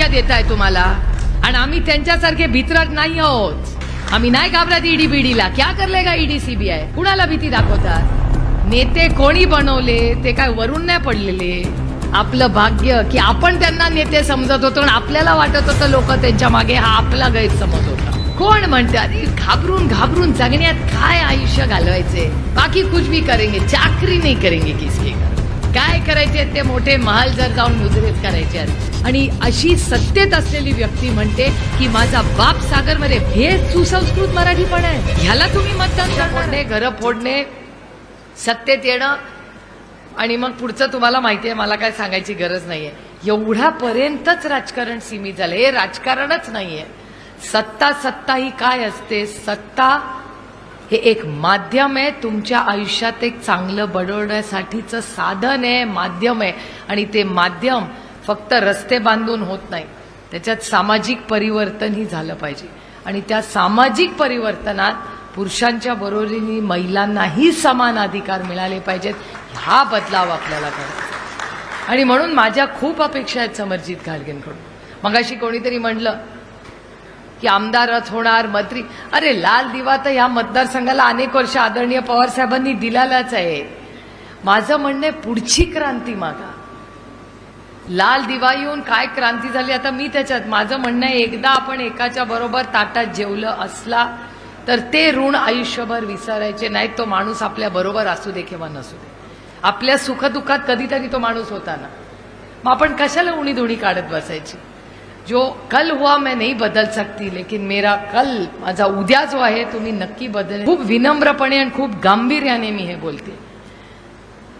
धमक्या देत आहे तुम्हाला. आणि आम्ही त्यांच्यासारखे भित्रट नाही आहोत. आम्ही नाही घाबरत ईडी बीडीला क्या करले का ईडी सीबीआय कुणाला भीती दाखवतात? नेते कोणी बनवले? ते काय वरून नाही पडलेले. आपलं भाग्य की आपण त्यांना नेते समजत होतो आणि आपल्याला वाटत होतं लोक त्यांच्या मागे हा आपला गैरसमज होता. कोण म्हणते अरे घाबरून घाबरून जगण्यात काय आयुष्य घालवायचे? बाकी कुछ भी करेंगे चाकरी नाही करेंगे किसके काय करायचे ते मोठे महाल जर जाऊन मुजरेत करायचे आणि अशी सत्तेत असलेली व्यक्ती म्हणते की माझा बाप सागरमध्ये हे सुसंस्कृत मराठी पण आहे. ह्याला तुम्ही मतदान करणार घरं फोडणे सत्तेत येणं. आणि मग पुढचं तुम्हाला माहिती आहे मला काय सांगायची गरज नाहीये. एवढ्यापर्यंतच राजकारण सीमित झालं. हे राजकारणच नाहीये. सत्ता सत्ता ही काय असते? सत्ता हे एक माध्यम आहे. तुमच्या आयुष्यात एक चांगलं बडवण्यासाठीचं साधन आहे. माध्यम आहे. आणि ते माध्यम फक्त रस्ते बांधून होत नाही. त्याच्यात सामाजिक परिवर्तनही झालं पाहिजे. आणि त्या सामाजिक परिवर्तनात पुरुषांच्या बरोबरीने महिलांनाही समान अधिकार मिळाले पाहिजेत. हा बदलाव आपल्याला करायचा आणि म्हणून माझ्या खूप अपेक्षा आहेत समरजित घालगेंकडून. मगाशी कोणीतरी म्हणलं की आमदारच होणार मंत्री. अरे लाल दिवा तर या मतदारसंघाला अनेक वर्ष आदरणीय पवार साहेबांनी दिलेलाच आहे. माझं म्हणणं आहे पुढची क्रांती मागा. लाल दिवा येऊन काय क्रांती झाली आता मी त्याच्यात. माझं म्हणणं आहे एकदा आपण एकाच्या बरोबर ताटात जेवलं असला तर ते ऋण आयुष्यभर विसरायचे नाहीत. तो माणूस आपल्या बरोबर असू दे किंवा नसू दे. आपल्या सुखदुःखात कधीतरी तो माणूस होता ना. मग आपण कशाला उणी धुणी काढत बसायची? जो कल हुआ मैं नहीं बदल सकती लेकिन मेरा कल माझा उद्या जो आहे तुम्ही नक्की बदल खूप विनम्रपणे आणि खूप गांभीर्याने मी हे बोलते.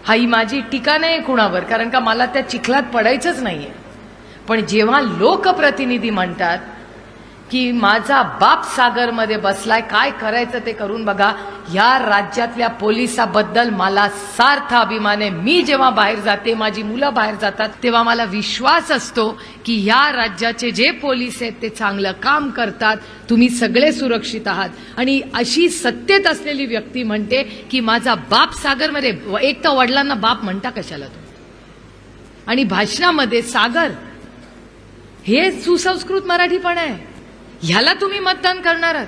हा ही माझी टीका नाही कुणावर कारण का मला त्या चिखलात पडायचंच नाहीये. पण जेव्हा लोकप्रतिनिधी म्हणतात की माझा बाप सागरमध्ये बसलाय काय करायचं ते करून बघा. या राज्यातल्या पोलिसाबद्दल मला सार्थ अभिमान आहे मी जेव्हा बाहेर जाते माझी मुलं बाहेर जातात तेव्हा मला विश्वास असतो की या राज्याचे जे पोलीस आहेत ते चांगलं काम करतात तुम्ही सगळे सुरक्षित आहात. आणि अशी सत्तेत असलेली व्यक्ती म्हणते की माझा बाप सागरमध्ये एक तर वडिलांना बाप म्हणता कशाला तुम्ही आणि भाषणामध्ये सागर हे सुसंस्कृत मराठीपण आहे. ह्याला तुम्ही मतदान करणार आहात.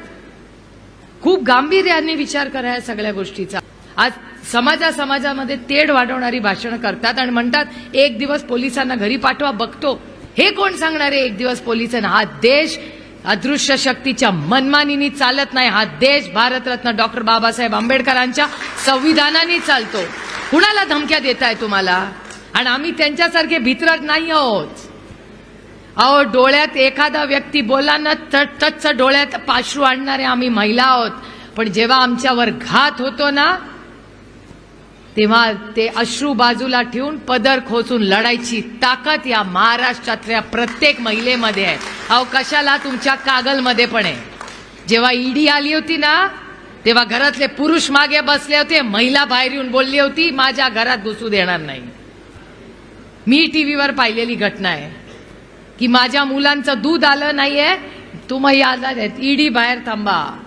खूप गांभीर्याने विचार करा या सगळ्या गोष्टीचा. आज समाजा समाजामध्ये तेढ वाढवणारी भाषणं करतात आणि म्हणतात एक दिवस पोलिसांना घरी पाठवा बघतो. हे कोण सांगणार आहे एक दिवस पोलिसांना? हा देश अदृश्य शक्तीच्या मनमानीनी चालत नाही. हा देश भारतरत्न डॉक्टर बाबासाहेब आंबेडकरांच्या संविधानाने चालतो. कुणाला धमक्या देताय तुम्हाला? आणि आम्ही त्यांच्यासारखे भित्रट नाही आहोत. अहो डोळ्यात एखादा व्यक्ती बोला ना तर डोळ्यात पाश्रू आणणारे आम्ही महिला आहोत. पण जेव्हा आमच्यावर घात होतो ना तेव्हा ते अश्रू बाजूला ठेवून पदर खोचून लढायची ताकद या महाराष्ट्रातल्या प्रत्येक महिलेमध्ये आहे. अहो कशाला तुमच्या कागलमध्ये पण आहे? जेव्हा ईडी आली होती ना तेव्हा घरातले पुरुष मागे बसले होते महिला बाहेर येऊन बोलली होती माझ्या घरात घुसू देणार नाही. मी टीव्हीवर पाहिलेली घटना आहे. की माझ्या मुलांचं दूध आलं नाहीये तुम्ही आजार आहेत ईडी बाहेर थांबा.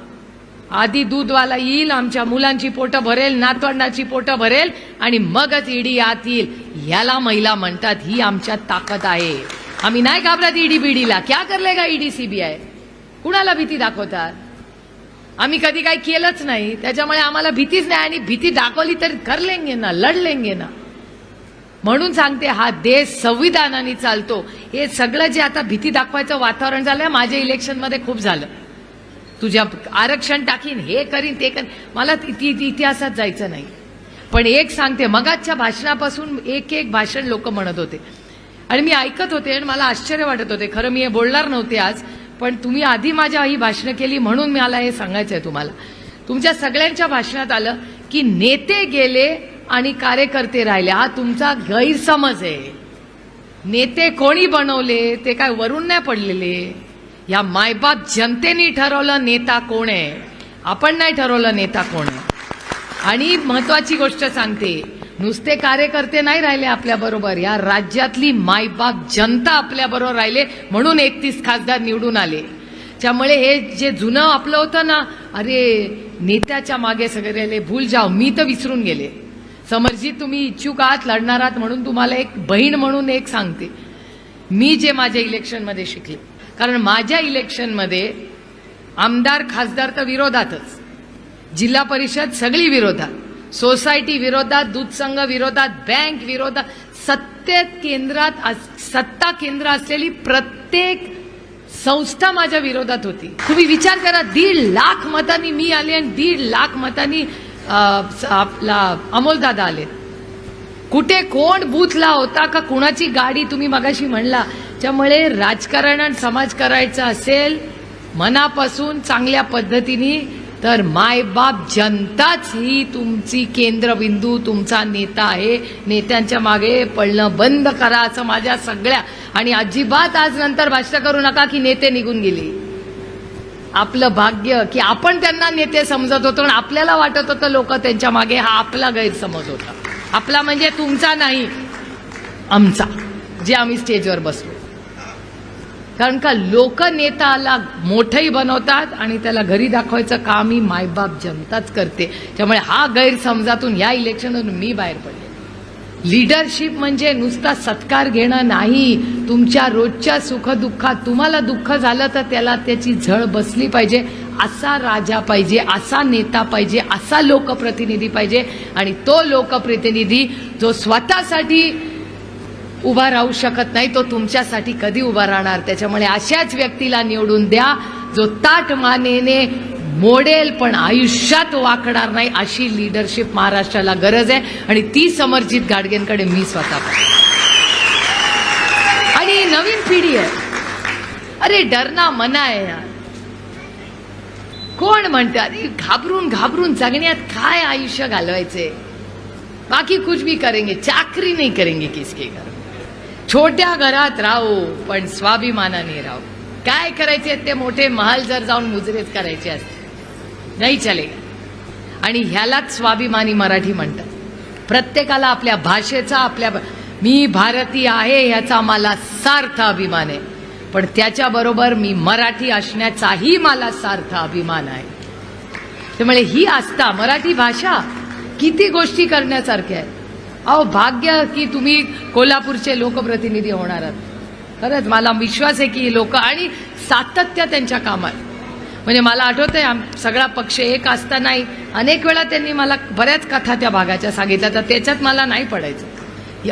आधी दूधवाला येईल आमच्या मुलांची पोटं भरेल नातवंडाची पोटं भरेल आणि मगच ईडी आत येईल. याला महिला म्हणतात ही आमच्यात ताकद आहे. आम्ही नाही घाबरत ईडी बीडीला. क्या करले का ईडी सीबीआय कुणाला भीती दाखवतात? आम्ही कधी काही केलंच नाही. त्याच्यामुळे आम्हाला भीतीच नाही आणि भीती दाखवली तर लेंगे ना लढलेंगे ना. म्हणून सांगते हा देश संविधानाने चालतो. हे सगळं जे आता भीती दाखवायचं वातावरण झालं माझ्या इलेक्शनमध्ये खूप झालं. तुझ्या आरक्षण टाकीन हे करीन ते करीन. मला ति- इतिहासात जायचं नाही. पण एक सांगते मगाच्या भाषणापासून एक एक भाषण लोक म्हणत होते. आणि मी ऐकत होते आणि मला आश्चर्य वाटत होते. खरं मी हे बोलणार नव्हते आज पण तुम्ही आधी माझ्या ही भाषणं केली म्हणून मला हे सांगायचं आहे तुम्हाला. तुमच्या सगळ्यांच्या भाषणात आलं की नेते गेले आणि कार्यकर्ते राहिले. हा तुमचा गैरसमज आहे. नेते कोणी बनवले ते काय वरून नाही पडलेले. या मायबाप जनतेने ठरवलं नेता कोण आहे? आपण नाही ठरवलं नेता कोण आहे. आणि महत्वाची गोष्ट सांगते नुसते कार्यकर्ते नाही राहिले आपल्या बरोबर. या राज्यातली मायबाप जनता आपल्या बरोबर राहिले म्हणून एकतीस खासदार निवडून आले. त्यामुळे हे जे जुनं आपलं होतं ना अरे नेत्याच्या मागे सगळे राहिले भूल जाव मी तर विसरून गेले. समरजी तुम्ही इच्छुक आहात लढणार आहात म्हणून तुम्हाला एक बहीण म्हणून एक सांगते. मी जे माझ्या इलेक्शनमध्ये शिकले. कारण माझ्या इलेक्शनमध्ये आमदार खासदार तर विरोधातच. जिल्हा परिषद सगळी विरोधात. सोसायटी विरोधात दूध संघ विरोधात बँक विरोधात. सत्तेत केंद्रात सत्ता केंद्र असलेली प्रत्येक संस्था माझ्या विरोधात होती. तुम्ही विचार करा दीड लाख मतांनी मी आले आणि दीड लाख मतांनी आपला अमोलदादा आले. कुठे कोण बूथला होता का कुणाची गाडी तुम्ही मगाशी म्हणला. त्यामुळे राजकारण आणि समाज करायचं असेल मनापासून चांगल्या पद्धतीने तर मायबाप जनताच ही तुमची केंद्रबिंदू तुमचा नेता आहे. नेत्यांच्या मागे पडणं बंद करा असं माझ्या सगळ्या आणि अजिबात आज नंतर भाष्य करू नका की नेते निघून गेले. आपलं भाग्य की आपण त्यांना नेते समजत होतो आणि आपल्याला वाटत होतं लोक त्यांच्या मागे हा आपला गैरसमज होता. आपला म्हणजे तुमचा नाही आमचा जे आम्ही स्टेजवर बसलो. कारण का लोक नेताला मोठंही बनवतात आणि त्याला घरी दाखवायचं काम ही मायबाप जनताच करते. त्यामुळे हा गैरसमजातून या इलेक्शनमधून मी बाहेर पडले. लीडरशिप म्हणजे नुसता सत्कार घेणं नाही. तुमच्या रोजच्या सुखदुःखात तुम्हाला दुःख झालं तर त्याला त्याची झळ बसली पाहिजे. असा राजा पाहिजे असा नेता पाहिजे असा लोकप्रतिनिधी पाहिजे. आणि तो लोकप्रतिनिधी जो स्वतःसाठी उभा राहू शकत नाही तो तुमच्यासाठी कधी उभा राहणार? त्याच्यामुळे अशाच व्यक्तीला निवडून द्या जो ताट मानेने मोडेल पण आयुष्यात वाकणार नाही अशी लीडरशिप महाराष्ट्राला गरज आहे. आणि ती समर्जित गाडगेंकडे मी स्वतः आणि नवीन पिढी आहे. अरे डरना मना आहे यार. कोण म्हणतं अरे घाबरून घाबरून जगण्यात काय आयुष्य घालवायचे? बाकी कुछ भी करेंगे चाकरी नाही करेंगे किसके घर छोट्या घरात राहू पण स्वाभिमानाने राहू. काय करायचे ते मोठे महाल जर जाऊन मुजरेच करायचे असते नाही चलेगा आणि ह्यालाच स्वाभिमानी मराठी म्हणतात. प्रत्येकाला आपल्या भाषेचा आपल्या मी भारतीय आहे ह्याचा मला सार्थ अभिमान आहे. पण त्याच्याबरोबर मी मराठी असण्याचाही मला सार्थ अभिमान आहे. त्यामुळे ही आस्था मराठी भाषा किती गोष्टी करण्यासारख्या आहेत अहो भाग्य की तुम्ही कोल्हापूरचे लोकप्रतिनिधी होणार आहात. खरंच मला विश्वास आहे की लोक आणि सातत्य त्यांच्या कामात. म्हणजे मला आठवतंय आम सगळा पक्ष एक असतानाही अनेक वेळा त्यांनी मला बऱ्याच कथा त्या भागाच्या सांगितल्या तर त्याच्यात मला नाही पडायचं.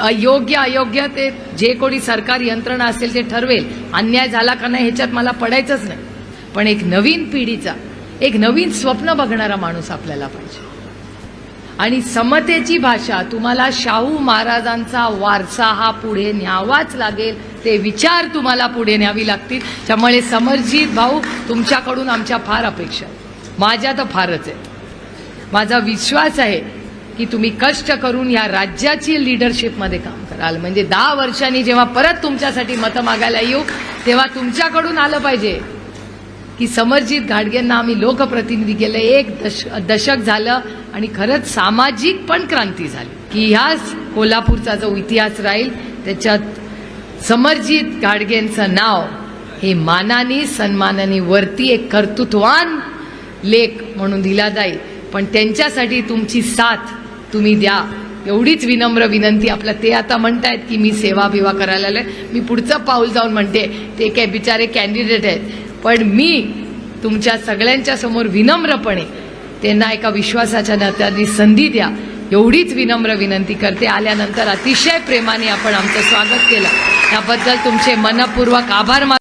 अयोग्य अयोग्य ते जे कोणी सरकार यंत्रणा असेल ते ठरवेल अन्याय झाला का नाही ह्याच्यात मला पडायचंच नाही. पण एक नवीन पिढीचा एक नवीन स्वप्न बघणारा माणूस आपल्याला पाहिजे. आणि समतेची भाषा तुम्हाला शाहू महाराजांचा वारसा हा पुढे न्यावाच लागेल ते विचार तुम्हाला पुढे न्यावी लागतील. त्यामुळे समर्जित भाऊ तुमच्याकडून आमच्या फार अपेक्षा माझ्या तर फारच आहे माझा विश्वास आहे की तुम्ही कष्ट करून या राज्याची लिडरशिपमध्ये काम कराल. म्हणजे दहा वर्षांनी जेव्हा परत तुमच्यासाठी मतं मागायला येऊ तेव्हा तुमच्याकडून आलं पाहिजे. की समर्जित घाडगेंना आम्ही लोकप्रतिनिधी केलं. एक दश दशक झालं आणि खरंच सामाजिक पण क्रांती झाली. की ह्याच कोल्हापूरचा जो इतिहास राहील त्याच्यात समरजित घाडगेंचं नाव हे मानाने सन्मानाने वरती एक कर्तृत्वान लेख म्हणून दिला जाईल. पण त्यांच्यासाठी तुमची साथ तुम्ही द्या. एवढीच विनम्र विनंती. आपलं ते आता म्हणतायत की मी सेवा बिवा करायला आलोय मी पुढचं पाऊल जाऊन म्हणते. ते काय बिचारे कॅन्डिडेट आहेत. पण मी तुमच्या सगळ्यांच्या समोर विनम्रपणे त्यांना एका विश्वासाच्या नात्याने संधी द्या. एवढीच विनम्र विनंती करते. आल्यानंतर अतिशय प्रेमाने आपण आमचं स्वागत केलं. त्याबद्दल तुमचे मनपूर्वक आभार मान